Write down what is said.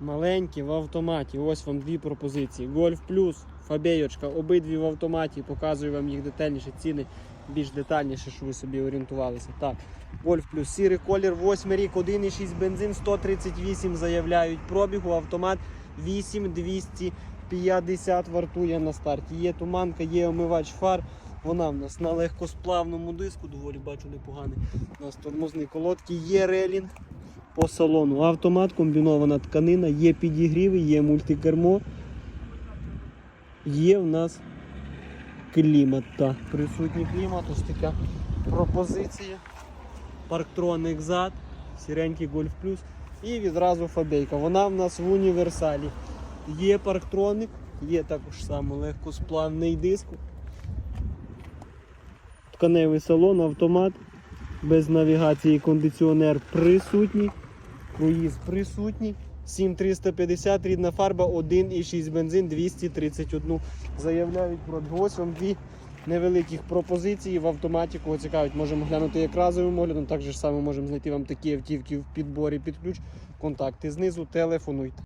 Маленькі в автоматі. Ось вам дві пропозиції. Гольф плюс, фабейочка, обидві в автоматі. Показую вам їх детальніше, ціни більш детальніше, щоб ви собі орієнтувалися. Так, Гольф плюс, сірий колір, 8 рік, 1,6 бензин, 138 заявляють пробігу, автомат 8250 вартує на старті. Є туманка, є омивач фар. Вона в нас на легкосплавному диску, доволі бачу непоганий. У нас тормозні колодки, є релінг по салону. Автомат, комбінована тканина, є підігріви, є мультикермо. Є в нас клімат. Так, присутній клімат, ось така пропозиція. Парктроник зад, сіренький Гольф Плюс і відразу фабейка. Вона в нас в універсалі. Є парктроник, є також само легкосплавний диск. Тканевий салон, автомат, без навігації кондиціонер присутній. Круїз присутній. 7350, рідна фарба, 1,6 бензин, 231 заявляють про двось. вам дві невеликих пропозиції в автоматі. Кого цікавить, можемо глянути як разовим оглядом. Так же ж саме можемо знайти вам такі автівки в підборі під ключ. Контакти знизу, телефонуйте.